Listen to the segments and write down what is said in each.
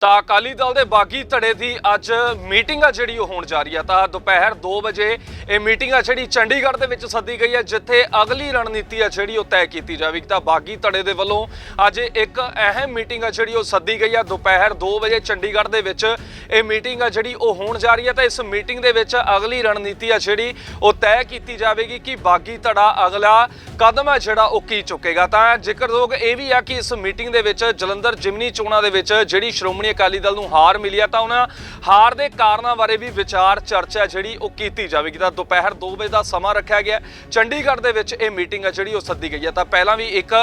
ਤਾਂ ਅਕਾਲੀ ਦਲ ਦੇ ਬਾਗੀ ਧੜੇ ਦੀ ਅੱਜ ਮੀਟਿੰਗ ਆ ਜਿਹੜੀ ਉਹ ਹੋਣ ਜਾ ਰਹੀ ਆ। ਤਾਂ ਦੁਪਹਿਰ 2 ਵਜੇ ਇਹ ਮੀਟਿੰਗ ਆ ਜਿਹੜੀ ਚੰਡੀਗੜ੍ਹ ਦੇ ਵਿੱਚ ਸੱਦੀ ਗਈ ਹੈ ਜਿੱਥੇ ਅਗਲੀ ਰਣਨੀਤੀ ਆ ਜਿਹੜੀ ਉਹ ਤੈਅ ਕੀਤੀ ਜਾਵੇਗੀ। ਤਾਂ ਬਾਗੀ ਧੜੇ ਦੇ ਵੱਲੋਂ ਅੱਜ ਇੱਕ ਅਹਿਮ ਮੀਟਿੰਗ ਆ ਜਿਹੜੀ ਉਹ ਸੱਦੀ ਗਈ ਆ। ਦੁਪਹਿਰ 2 ਵਜੇ ਚੰਡੀਗੜ੍ਹ ਦੇ ਵਿੱਚ ਇਹ ਮੀਟਿੰਗ ਆ ਜਿਹੜੀ ਉਹ ਹੋਣ ਜਾ ਰਹੀ ਹੈ ਤਾਂ ਇਸ ਮੀਟਿੰਗ ਦੇ ਵਿੱਚ ਅਗਲੀ ਰਣਨੀਤੀ ਆ ਜਿਹੜੀ ਉਹ ਤੈਅ ਕੀਤੀ ਜਾਵੇਗੀ ਕਿ ਬਾਗੀ ਧੜਾ ਅਗਲਾ ਕਦਮ ਹੈ ਜਿਹੜਾ ਉਹ ਕੀ ਚੁੱਕੇਗਾ। ਤਾਂ ਜ਼ਿਕਰਯੋਗ ਇਹ ਵੀ ਆ ਕਿ ਇਸ ਮੀਟਿੰਗ ਦੇ ਵਿੱਚ ਜਲੰਧਰ ਜਿਮਨੀ ਚੋਣਾਂ ਦੇ ਵਿੱਚ ਜਿਹੜੀ ਸ਼੍ਰੋਮਣੀ ਅਕਾਲੀ ਦਲ ਨੂੰ ਹਾਰ ਮਿਲੀ ਆ ਤਾਂ ਉਹਨਾਂ ਹਾਰ ਦੇ ਕਾਰਨਾਂ ਬਾਰੇ ਵੀ ਵਿਚਾਰ ਚਰਚਾ ਜਿਹੜੀ ਉਹ ਕੀਤੀ ਜਾਵੇਗੀ। ਤਾਂ ਦੁਪਹਿਰ 2 ਵਜੇ ਦਾ ਸਮਾਂ ਰੱਖਿਆ ਗਿਆ। ਚੰਡੀਗੜ੍ਹ ਦੇ ਵਿੱਚ ਇਹ ਮੀਟਿੰਗ ਆ ਜਿਹੜੀ ਉਹ ਸੱਦੀ ਗਈ ਹੈ ਤਾਂ ਪਹਿਲਾਂ ਵੀ ਇੱਕ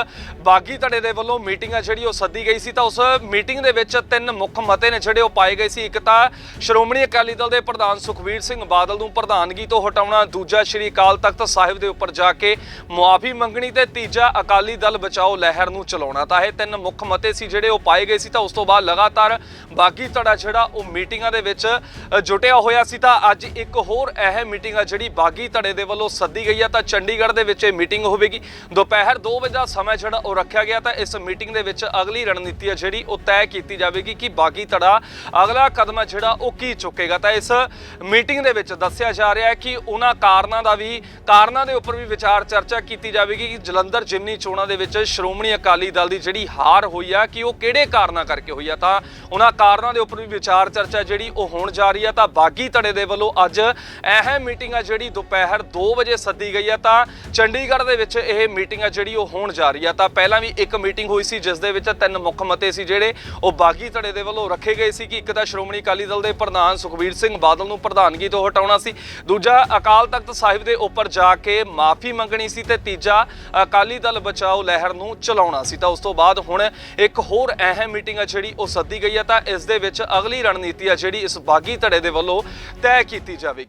ਬਾਗੀ ਧੜੇ ਦੇ ਵੱਲੋਂ ਮੀਟਿੰਗ ਆ ਜਿਹੜੀ ਉਹ ਸੱਦੀ ਗਈ ਸੀ। ਤਾਂ ਉਸ ਮੀਟਿੰਗ ਦੇ ਵਿੱਚ ਤਿੰਨ ਮੁੱਖ ਮਤੇ ਨੇ ਜਿਹੜੇ ਉਹ ਪਾਏ ਗਏ ਸੀ। ਇੱਕ ਤਾਂ ਸ਼੍ਰੋਮਣੀ ਅਕਾਲੀ ਦਲ ਦੇ ਪ੍ਰਧਾਨ ਸੁਖਬੀਰ ਸਿੰਘ ਬਾਦਲ ਨੂੰ ਪ੍ਰਧਾਨਗੀ ਤੋਂ ਹਟਾਉਣਾ ਦੂਜਾ ਸ਼੍ਰੀ ਅਕਾਲ ਤਖਤ ਸਾਹਿਬ ਦੇ ਉੱਪਰ ਜਾ ਕੇ ਮੁਆਫੀ ਮੰਗਣੀ ਤੇ ਤੀਜਾ ਅਕਾਲੀ ਦਲ ਬਚਾਓ ਲਹਿਰ ਨੂੰ ਚਲਾਉਣਾ। ਤਾਂ ਇਹ ਤਿੰਨ ਮੁੱਖ ਮਤੇ ਸੀ ਜਿਹੜੇ ਉਹ ਪਾਏ ਗਏ ਸੀ, ਤਾਂ ਉਸ ਤੋਂ ਬਾਅਦ ਲਗਾਤਾਰ ਬਾਗੀ ਧੜਾ ਜਿਹੜਾ ਉਹ ਮੀਟਿੰਗਾਂ ਦੇ ਵਿੱਚ ਜੁਟਿਆ ਹੋਇਆ ਸੀ, ਤਾਂ ਅੱਜ ਇੱਕ ਹੋਰ ਅਹਿਮ ਮੀਟਿੰਗ ਆ ਜਿਹੜੀ ਬਾਗੀ ਧੜੇ ਦੇ ਵੱਲੋਂ ਸੱਦੀ ਗਈ ਆ, ਤਾਂ ਚੰਡੀਗੜ੍ਹ ਦੇ ਵਿੱਚ ਇਹ ਮੀਟਿੰਗ ਹੋਵੇਗੀ। ਦੁਪਹਿਰ 2 ਵਜੇ ਦਾ ਸਮਾਂ ਜਿਹੜਾ ਉਹ ਰੱਖਿਆ ਗਿਆ, ਤਾਂ ਇਸ ਮੀਟਿੰਗ ਦੇ ਵਿੱਚ ਅਗਲੀ ਰਣਨੀਤੀ ਆ ਜਿਹੜੀ ਉਹ ਤੈਅ ਕੀਤੀ ਜਾਵੇਗੀ ਕਿ ਬਾਗੀ ਧੜਾ ਅਗਲਾ ਕਦਮ ਜਿਹੜਾ ਉਹ ਕੀ ਚੁੱਕੇਗਾ? ਤਾਂ ਇਸ ਮੀਟਿੰਗ ਦੇ ਵਿੱਚ ਦੱਸਿਆ ਜਾ ਰਿਹਾ ਹੈ ਕਿ ਉਹਨਾਂ ਕਾਰਨਾਂ ਦਾ ਵੀ, ਕਾਰਨਾਂ ਦੇ ਉੱਪਰ ਵੀ ਵਿਚਾਰ ਚਰਚਾ ਕੀਤੀ ਜਾਵੇਗੀ ਕਿ ਜਲੰਧਰ ਜਿਮਨੀ ਚੋਣਾਂ ਦੇ ਵਿੱਚ ਸ਼੍ਰੋਮਣੀ ਅਕਾਲੀ ਦਲ ਦੀ ਜਿਹੜੀ ਹਾਰ ਹੋਈ ਆ, ਕਿ ਉਹ ਕਿਹੜੇ ਕਾਰਨਾਂ ਕਰਕੇ ਹੋਈ ਆ? ਤਾਂ ਉਹਨਾਂ ਕਾਰਨਾਂ ਦੇ ਉੱਪਰ ਵੀ ਵਿਚਾਰ ਚਰਚਾ ਜਿਹੜੀ ਉਹ ਹੋਣ ਜਾ ਰਹੀ ਆ। ਤਾਂ ਬਾਗੀ ਧੜੇ ਦੇ ਵੱਲੋਂ ਅੱਜ ਅਹਿਮ ਮੀਟਿੰਗ ਆ ਜਿਹੜੀ ਦੁਪਹਿਰ 2 ਵਜੇ ਸੱਦੀ ਗਈ ਆ। ਤਾਂ ਚੰਡੀਗੜ੍ਹ ਦੇ ਵਿੱਚ ਇਹ ਮੀਟਿੰਗ ਆ ਜਿਹੜੀ ਉਹ ਹੋਣ ਜਾ ਰਹੀ ਆ। ਤਾਂ ਪਹਿਲਾਂ ਵੀ ਇੱਕ ਮੀਟਿੰਗ ਹੋਈ ਸੀ, ਜਿਸ ਦੇ ਵਿੱਚ ਤਿੰਨ ਮੁੱਖ ਮਤੇ ਸੀ ਜਿਹੜੇ ਉਹ ਬਾਗੀ ਧੜੇ ਦੇ ਵੱਲੋਂ ਰੱਖੇ ਗਏ ਸੀ ਕਿ ਇੱਕ ਤਾਂ ਸ਼੍ਰੋਮਣੀ ਅਕਾਲੀ ਦਲ ਦੇ ਪ੍ਰਧਾਨ ਸੁਖਬੀਰ ਸਿੰਘ ਬਾਦਲ ਨੂੰ ਪ੍ਰਧਾਨਗੀ ਤੋਂ ਹਟਾਉਣਾ ਸੀ। ਦੂਜਾ, ਅਕਾਲ ਤਖਤ ਸਾਹਿਬ ਦੇ ਉੱਪਰ ਜਾ ਕੇ ਮਾਫੀ ਮੰਗਣੀ ਸੀ ਤੇ ਤੀਜਾ, ਅਕਾਲੀ ਦਲ ਬਚਾਓ ਲਹਿਰ ਨੂੰ ਚਲਾਉਣਾ ਸੀ। ਤਾਂ ਉਸ ਤੋਂ ਬਾਅਦ ਹੁਣ ਇੱਕ ਹੋਰ ਅਹਿਮ ਮੀਟਿੰਗ ਆ ਜਿਹੜੀ ਉਹ ਸੱਦੀ ਗਈ ਆ। ਤਾਂ ਇਸ ਦੇ ਵਿੱਚ ਅਗਲੀ ਰਣਨੀਤੀ ਆ ਜਿਹੜੀ ਇਸ ਬਾਗੀ ਧੜੇ ਦੇ ਵੱਲੋਂ ਤੈਅ ਕੀਤੀ ਜਾਵੇਗੀ।